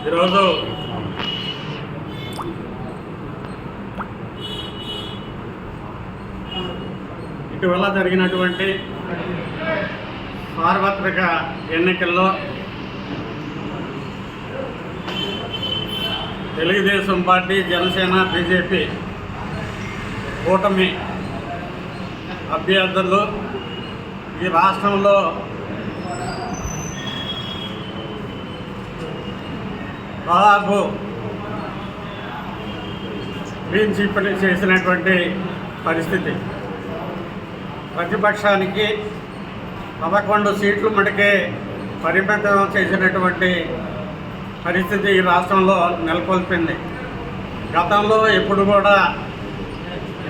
ఈరోజు ఇటీవల జరిగినటువంటి సార్వత్రిక ఎన్నికల్లో తెలుగుదేశం పార్టీ జనసేన బీజేపీ కూటమి అభ్యర్థులు ఈ రాష్ట్రంలో దాదాపు క్లీన్ చీప్ చేసినటువంటి పరిస్థితి. ప్రతిపక్షానికి పదకొండు సీట్లు మటుకే పరిమితం చేసినటువంటి పరిస్థితి ఈ రాష్ట్రంలో నెలకొల్పింది. గతంలో ఎప్పుడు కూడా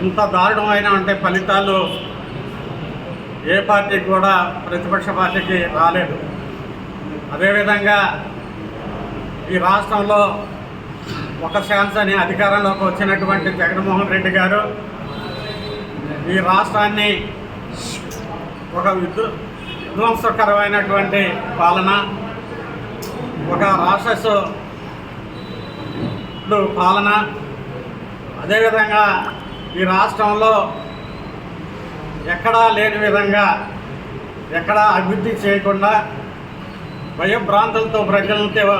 ఇంత దారుణమైన అంటే ఫలితాలు ఏ పార్టీకి కూడా ప్రతిపక్ష పార్టీకి రాలేదు. అదేవిధంగా ఈ రాష్ట్రంలో ఒక ఛాన్స్ అని అధికారంలోకి వచ్చినటువంటి జగన్మోహన్ రెడ్డి గారు ఈ రాష్ట్రాన్ని ఒక విధ్వ విధ్వంసకరమైనటువంటి పాలన ఒక రాక్షసు పాలన. అదేవిధంగా ఈ రాష్ట్రంలో ఎక్కడా లేని విధంగా ఎక్కడా అభివృద్ధి చేయకుండా భయభ్రాంతులతో ప్రజలతో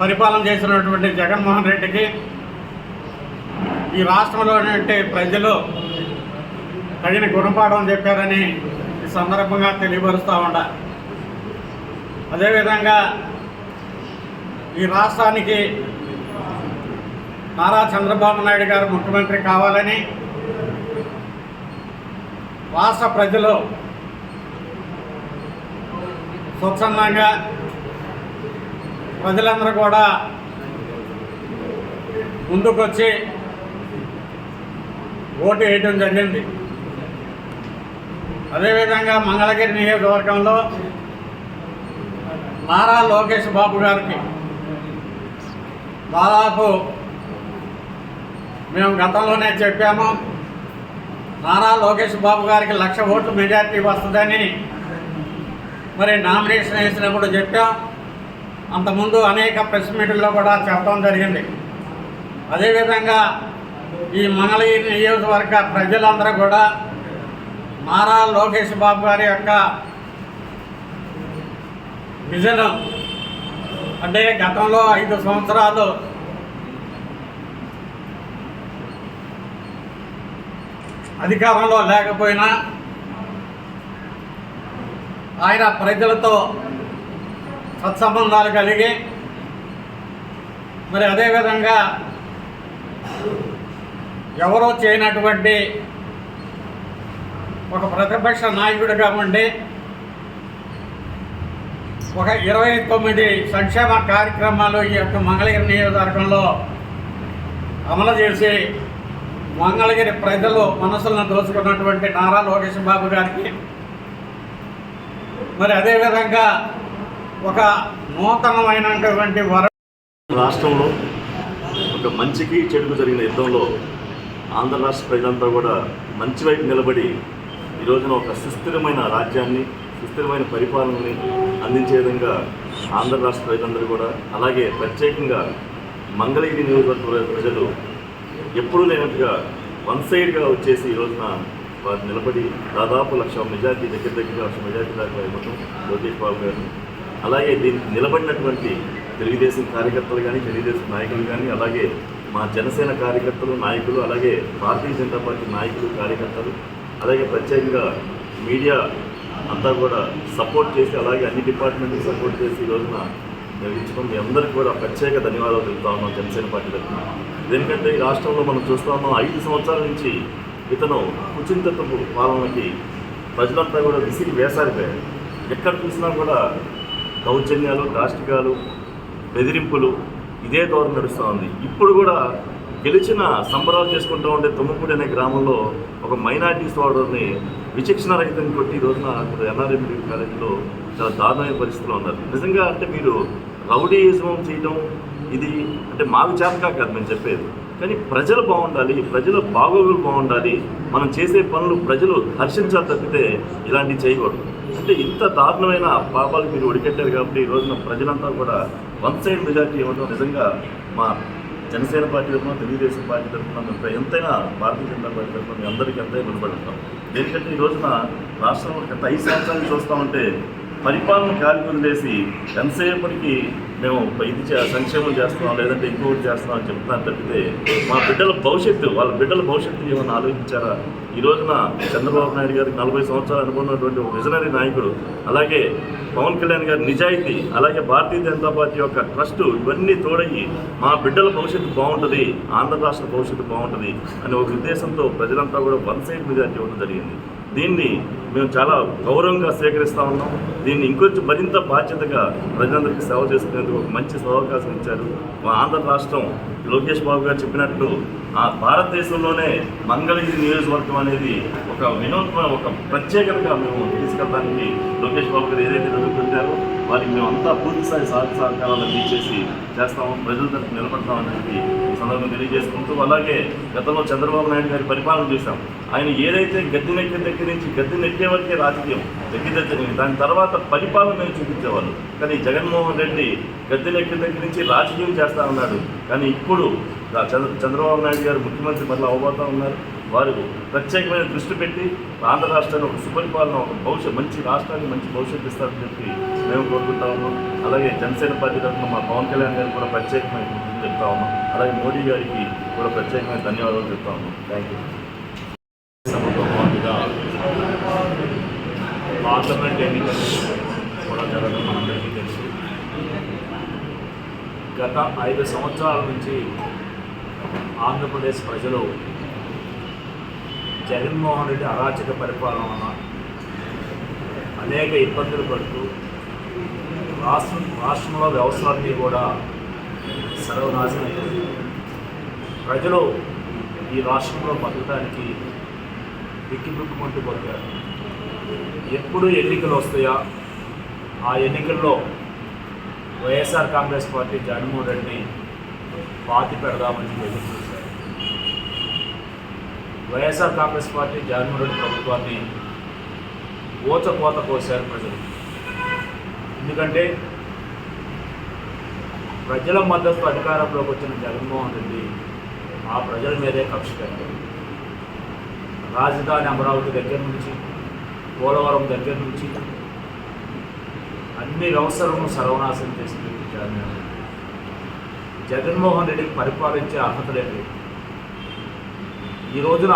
పరిపాలన చేసినటువంటి జగన్మోహన్ రెడ్డికి ఈ రాష్ట్రంలో ప్రజలు తగిన గుణపాఠం చెప్పారని ఈ సందర్భంగా తెలియపరుస్తూ ఉండ అదేవిధంగా ఈ రాష్ట్రానికి నారా చంద్రబాబు నాయుడు గారు ముఖ్యమంత్రి కావాలని రాష్ట్ర ప్రజలు స్వచ్ఛందంగా ప్రజలందరూ కూడా ముందుకొచ్చి ఓటు వేయటం జరిగింది. అదేవిధంగా మంగళగిరి నియోజకవర్గంలో నారా లోకేష్ బాబు గారికి దాదాపు మేము గతంలోనే చెప్పాము నారా లోకేష్ బాబు గారికి లక్ష ఓట్లు మెజార్టీ వస్తుందని మరి నామినేషన్ వేసినప్పుడు చెప్పాం. అంతకుముందు అనేక ప్రెస్ మీట్ల్లో కూడా చెప్పడం జరిగింది. అదేవిధంగా ఈ మంగళగిరి నియోజకవర్గ ప్రజలందరూ కూడా నారా లోకేష్ బాబు గారి యొక్క విజన్ అంటే గతంలో ఐదు సంవత్సరాలు అధికారంలో లేకపోయినా ఆయన ప్రజలతో సత్సంబంధాలు కలిగి మరి అదేవిధంగా ఎవరో చేయనటువంటి ఒక ప్రతిపక్ష నాయకుడిగా ఉండి ఒక ఇరవై తొమ్మిది సంక్షేమ కార్యక్రమాలు ఈ యొక్క మంగళగిరి నియోజకవర్గంలో అమలు చేసి మంగళగిరి ప్రజలు మనసులను దోచుకున్నటువంటి నారా లోకేష్ బాబు గారికి మరి అదేవిధంగా ఒక నూతనమైనటువంటి వర రాష్ట్రంలో ఒక మంచికి చెడుకు జరిగిన యుద్ధంలో ఆంధ్ర రాష్ట్ర ప్రజలంతా కూడా మంచి వైపు నిలబడి ఈ రోజున ఒక సుస్థిరమైన రాజ్యాన్ని సుస్థిరమైన పరిపాలనని అందించే విధంగా ఆంధ్ర రాష్ట్ర ప్రజలందరూ కూడా అలాగే ప్రత్యేకంగా మంగళగిరి నియోజకవర్గ ప్రజలు ఎప్పుడూ లేనట్టుగా వన్ సైడ్గా వచ్చేసి ఈ రోజున వారు నిలబడి దాదాపు లక్ష మెజార్టీ దగ్గర దగ్గర లక్ష మెజార్టీ దాకా ఇవ్వటం లోకేష్ బాబు గారు అలాగే దీనికి నిలబడినటువంటి తెలుగుదేశం కార్యకర్తలు కానీ తెలుగుదేశం నాయకులు కానీ అలాగే మా జనసేన కార్యకర్తలు నాయకులు అలాగే భారతీయ జనతా పార్టీ నాయకులు కార్యకర్తలు అలాగే ప్రత్యేకంగా మీడియా అంతా కూడా సపోర్ట్ చేసి అలాగే అన్ని డిపార్ట్మెంట్కి సపోర్ట్ చేసి ఈ రోజున నిర్వహించుకుని మీ అందరికీ కూడా ప్రత్యేక ధన్యవాదాలు తెలుపుతా ఉన్నాం జనసేన పార్టీ తరఫున. ఎందుకంటే ఈ రాష్ట్రంలో మనం చూస్తా ఉన్నాం ఐదు సంవత్సరాల నుంచి ఇతను కుచింతత్వపు పాలనకి ప్రజలంతా కూడా విసిరి వేసారిపోయారు. ఎక్కడ చూసినా కూడా దౌర్జన్యాలు దాష్టికాలు బెదిరింపులు ఇదే దూరం నడుస్తూ ఉంది ఇప్పుడు కూడా గెలిచిన సంబరాలు చేసుకుంటూ ఉండే తుమ్మపూడి అనే గ్రామంలో ఒక మైనార్టీ సోదరుని విచక్షణ రహితం కొట్టి ఈ రోజున అక్కడ కాలేజీలో చాలా దారుణమైన పరిస్థితిలో ఉన్నారు. నిజంగా అంటే మీరు రౌడీయిజం చేయడం ఇది అంటే మాకు చేతకా కాదు మేము చెప్పేది. కానీ ప్రజలు బాగుండాలి ప్రజల బాగోగులు బాగుండాలి. మనం చేసే పనులు ప్రజలు హర్షించాలి తప్పితే ఇలాంటివి చేయకూడదు. అంటే ఇంత దారుణమైన పాపాలు మీరు ఒడికెట్టారు కాబట్టి ఈ రోజున ప్రజలంతా కూడా వన్ సైడ్ మెజార్టీ ఇవ్వడం నిజంగా మా జనసేన పార్టీ తరఫున తెలుగుదేశం పార్టీ తరఫున మేము ఎంతైనా భారతీయ జనతా పార్టీ తరఫున మీ అందరికీ ఎంతైనా రుణపడి ఉంటాం. ఎందుకంటే ఈ రోజున రాష్ట్రంలో గత ఐదు సంవత్సరాలు చూస్తామంటే పరిపాలన గాలి వదిలేసి ఎంతసేపటికి మేము ఇది చే- సంక్షేమం చేస్తున్నాం లేదంటే ఇంకోటి చేస్తున్నాం అని చెప్తున్నారు తప్పితే మా బిడ్డల భవిష్యత్తు వాళ్ళ బిడ్డల భవిష్యత్తు ఏమైనా ఆలోచించారా? ఈ రోజున చంద్రబాబు నాయుడు గారికి నలభై సంవత్సరాలు అనుకున్నటువంటి ఒక విజనరీ నాయకుడు అలాగే పవన్ కళ్యాణ్ గారి నిజాయితీ అలాగే భారతీయ జనతా పార్టీ యొక్క ట్రస్ట్ ఇవన్నీ తోడయ్యి మా బిడ్డల భవిష్యత్తు బాగుంటుంది ఆంధ్ర రాష్ట్ర భవిష్యత్తు బాగుంటుంది అనే ఒక ఉద్దేశంతో ప్రజలంతా కూడా వన్ సైడ్ మెజార్టీ ఇవ్వడం జరిగింది. దీన్ని మేము చాలా గౌరవంగా స్వీకరిస్తూ ఉన్నాం. దీన్ని ఇంకొంచెం మరింత బాధ్యతగా ప్రజలందరికీ సేవ చేసుకునేందుకు ఒక మంచి సదవకాశం ఇచ్చారు. మా ఆంధ్ర రాష్ట్రం లోకేష్ బాబు గారు చెప్పినట్టు ఆ భారతదేశంలోనే మంగళగిరి నియోజకవర్గం అనేది ఒక వినూత్న ఒక ప్రత్యేకతగా మేము తీసుకెళ్ళడానికి లోకేష్ బాబు గారు ఏదైతే నిలబెట్టారో వారికి మేమంతా పూర్తి స్థాయి సహకార సహకారాలు అందించేసి చేస్తాము. ప్రజల తరఫు నిలబడతామనేది ఈ సందర్భంగా తెలియజేసుకుంటూ అలాగే గతంలో చంద్రబాబు నాయుడు గారి పరిపాలన చూసాం ఆయన ఏదైతే గద్దె దగ్గర నుంచి గద్దె నెక్కే రాజకీయం. ఎక్కి దగ్గర దాని తర్వాత పరిపాలన మేము చూపించేవాళ్ళు. కానీ జగన్మోహన్ రెడ్డి గద్దె నెక్కిన దగ్గర నుంచి రాజకీయం చేస్తా ఉన్నాడు. కానీ ఇప్పుడు చంద్ర చంద్రబాబు నాయుడు గారు ముఖ్యమంత్రి మళ్ళీ అవబోతా ఉన్నారు. వారు ప్రత్యేకమైన దృష్టి పెట్టి ఆంధ్ర రాష్ట్రాన్ని ఒక సుపరిపాలన ఒక భవిష్యత్ మంచి రాష్ట్రానికి మంచి భవిష్యత్తు ఇస్తారని చెప్పి మేము కోరుకుంటా ఉన్నాం. అలాగే జనసేన పార్టీ తరఫున మా పవన్ కళ్యాణ్ గారికి కూడా ప్రత్యేకమైన చెప్తా ఉన్నాం. అలాగే మోడీ గారికి కూడా ప్రత్యేకమైన ధన్యవాదాలు చెప్తా ఉన్నాం. థ్యాంక్ యూ సభతో పాటుగా పార్లమెంట్ ఎన్నికలు కూడా జరగడం మనందరికీ తెలుసు. గత ఐదు సంవత్సరాల నుంచి ఆంధ్రప్రదేశ్ ప్రజలు జగన్మోహన్ రెడ్డి అరాచక పరిపాలన వలన అనేక ఇబ్బందులు పడుతూ రాష్ట్రం రాష్ట్రంలో వ్యవస్థలన్నీ కూడా సర్వనాశనం అయ్యాయి ప్రజలు ఈ రాష్ట్రంలో బతకడానికి బిక్కిబిక్కుమంటూ బతికారు. ఎప్పుడు ఎన్నికలు వస్తాయా ఆ ఎన్నికల్లో వైఎస్ఆర్ కాంగ్రెస్ పార్టీ జగన్మోహన్ రెడ్డిని పాతి పెడదామని ఎదురు చూశారు. YSR Congress party Jaganmohan Reddy ప్రభుత్వాన్ని ఓచకోత కోశారు ప్రజలు. ఎందుకంటే ప్రజల మద్దతు అధికారంలోకి వచ్చిన జగన్మోహన్ రెడ్డి ఆ ప్రజల మీదే కక్ష కట్టారు. రాజధాని అమరావతి దగ్గర నుంచి పోలవరం దగ్గర నుంచి అన్ని వ్యవస్థలను సర్వనాశనం చేసింది జగన్మోహన్ జగన్మోహన్ రెడ్డికి పరిపాలించే అర్హత లేదు. ఈ రోజున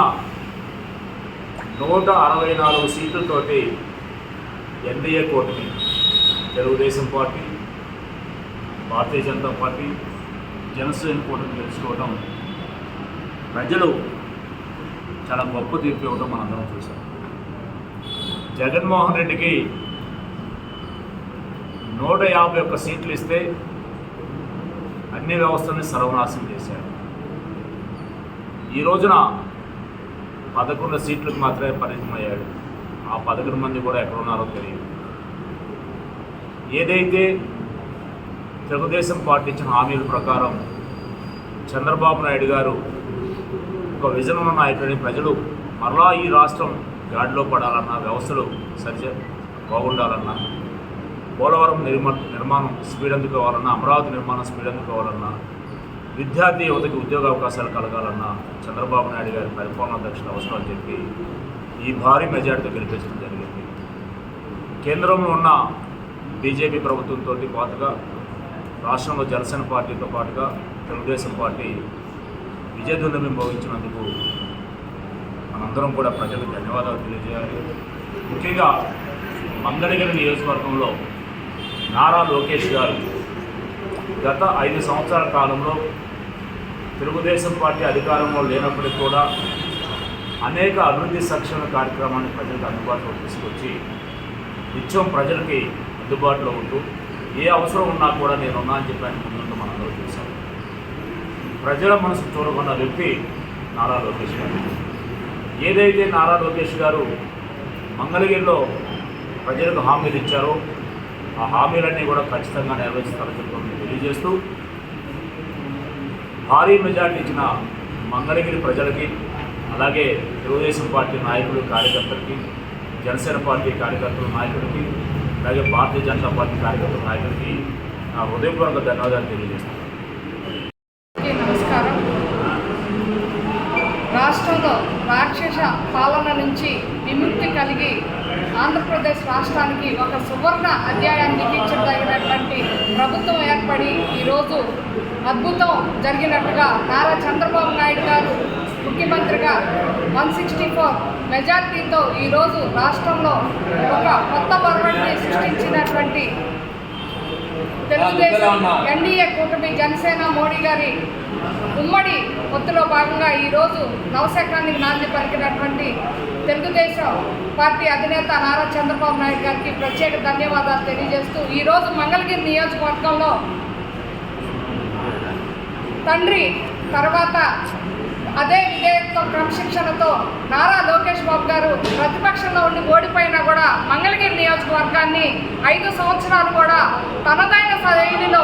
నూట అరవై నాలుగు సీట్లతోటి ఎన్డీఏ కూటమి తెలుగుదేశం పార్టీ భారతీయ జనతా పార్టీ జనసేన కూటమి తెలుసుకోవడం ప్రజలు చాలా గొప్ప తీర్పు ఇవ్వడం మనందరం చూసాం జగన్మోహన్ రెడ్డికి నూట యాభై ఒక్క సీట్లు ఇస్తే అన్ని వ్యవస్థల్ని సర్వనాశనం చేశారు. ఈ రోజున పదకొండు సీట్లకు మాత్రమే పరిమితమయ్యాడు. ఆ పదకొండు మంది కూడా ఎక్కడ ఉన్నారో తెలియదు. ఏదైతే తెలుగుదేశం పార్టీ ఇచ్చిన హామీల ప్రకారం చంద్రబాబు నాయుడు గారు ఒక విజన్ ఉన్న నాయకుడిని ప్రజలు మరలా ఈ రాష్ట్రం గాడిలో పడాలన్నా వ్యవస్థలు సరిచే బాగుండాలన్నా పోలవరం నిర్మా నిర్మాణం స్పీడ్ అందుకోవాలన్నా అమరావతి నిర్మాణం స్పీడ్ అందుకోవాలన్నా విద్యార్థి యువతకి ఉద్యోగ అవకాశాలు కలగాలన్నా చంద్రబాబు నాయుడు గారి పరిపాలనా దక్షిణ అవసరం అని చెప్పి ఈ భారీ మెజార్టీతో గెలిపించడం జరిగింది. కేంద్రంలో ఉన్న బీజేపీ ప్రభుత్వంతో పాటుగా రాష్ట్రంలో జనసేన పార్టీతో పాటుగా తెలుగుదేశం పార్టీ విజయదుండమి భోగించినందుకు అందరం కూడా ప్రజలకు ధన్యవాదాలు తెలియజేయాలి. ముఖ్యంగా మంగళగిరి నియోజకవర్గంలో నారా లోకేష్ గారు గత ఐదు సంవత్సరాల కాలంలో తెలుగుదేశం పార్టీ అధికారంలో లేనప్పటికీ కూడా అనేక అభివృద్ధి సంక్షేమ కార్యక్రమాన్ని ప్రజలకు అందుబాటులో తీసుకొచ్చి నిత్యం ప్రజలకి అందుబాటులో ఉంటూ ఏ అవసరం ఉన్నా కూడా నేను ఉన్నా అని చెప్పి ఆయన ముందుంటూ మనందరూ చూసాం ప్రజల మనసు చూడకుండా వ్యక్తి నారా లోకేష్ గారు. ఏదైతే నారా లోకేష్ గారు మంగళగిరిలో ప్రజలకు హామీలు ఇచ్చారో ఆ హామీలన్నీ కూడా ఖచ్చితంగా నెరవేర్చుతారని చెప్పి తెలియజేస్తూ భారీ మెజార్టీ ఇచ్చిన మంగళగిరి ప్రజలకి అలాగే తెలుగుదేశం పార్టీ నాయకులు కార్యకర్తలకి జనసేన పార్టీ కార్యకర్తల నాయకుడికి అలాగే భారతీయ జనతా పార్టీ కార్యకర్తల నాయకుడికి నా హృదయపూర్వక ధన్యవాదాలు తెలియజేస్తాను అందరికీ నమస్కారం రాష్ట్రంలో రాక్షస పాలన నుంచి విముక్తి కలిగి ఆంధ్రప్రదేశ్ రాష్ట్రానికి ఒక సువర్ణ అధ్యాయాన్ని లిఖించదగినటువంటి ప్రభుత్వం ఏర్పడి ఈరోజు అద్భుతం జరిగినట్టుగా నారా చంద్రబాబు నాయుడు గారు ముఖ్యమంత్రిగా వన్ సిక్స్టీ ఫోర్ మెజార్టీతో ఈరోజు రాష్ట్రంలో ఒక కొత్త పర్వాన్ని సృష్టించినటువంటి తెలుగుదేశం ఎన్డీఏ కూటమి జనసేన మోడీ గారి ఉమ్మడి పొత్తులో భాగంగా ఈరోజు నవశకానికి నాంది పలికినటువంటి తెలుగుదేశం పార్టీ అధినేత నారా చంద్రబాబు నాయుడు గారికి ప్రత్యేక ధన్యవాదాలు తెలియజేస్తూ ఈరోజు మంగళగిరి నియోజకవర్గంలో తండ్రి తర్వాత అదే విధేయతతో క్రమశిక్షణతో నారా లోకేష్ బాబు గారు ప్రతిపక్షంలో ఉండి ఓడిపోయినా కూడా మంగళగిరి నియోజకవర్గాన్ని ఐదు సంవత్సరాలు కూడా తనదైన శైలిలో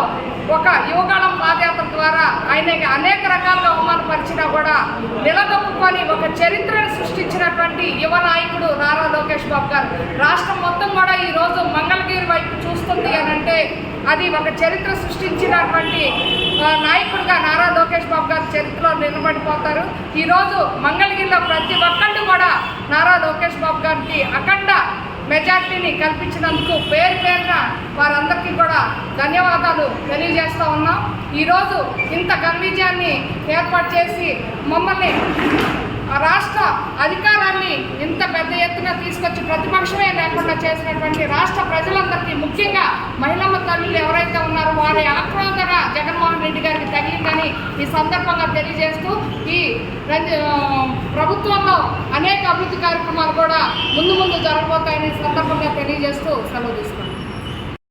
ఒక యువగాళం పాదయాత్ర ద్వారా ఆయనకి అనేక రకాలుగా అవమానపరిచినా కూడా నిలదొక్కుని ఒక చరిత్రను సృష్టించినటువంటి యువ నాయకుడు నారా లోకేష్ బాబు గారు. రాష్ట్రం మొత్తం కూడా ఈరోజు మంగళగిరి వైపు చూస్తుంది అని అంటే అది ఒక చరిత్ర సృష్టించినటువంటి నాయకుడిగా నారా లోకేష్ బాబు గారు చరిత్రలో నిలబడిపోతారు. ఈరోజు మంగళగిరిలో ప్రతి ఒక్కళ్ళు కూడా నారా లోకేష్ బాబు గారికి అఖండ మెజార్టీని కల్పించినందుకు పేరు పేరున వారందరికీ కూడా ధన్యవాదాలు తెలియజేస్తూ ఉన్నాం. ఈరోజు ఇంత ఘన విజయాన్ని ఏర్పాటు చేసి మమ్మల్ని రాష్ట్ర అధికారాన్ని ఇంత పెద్ద ఎత్తున తీసుకొచ్చి ప్రతిపక్షమే లేకుండా చేసినటువంటి రాష్ట్ర ప్రజలందరికీ ముఖ్యంగా మహిళమ్మ తల్లులు ఎవరైతే ఉన్నారో వారి ఆక్రోధన జగన్మోహన్ రెడ్డి గారికి తగిలిందని ఈ సందర్భంగా తెలియజేస్తూ ఈ ప్రభుత్వంలో అనేక అభివృద్ధి కార్యక్రమాలు కూడా ముందు ముందు జరగబోతాయని సందర్భంగా తెలియజేస్తూ సెలవు తీసుకున్నాను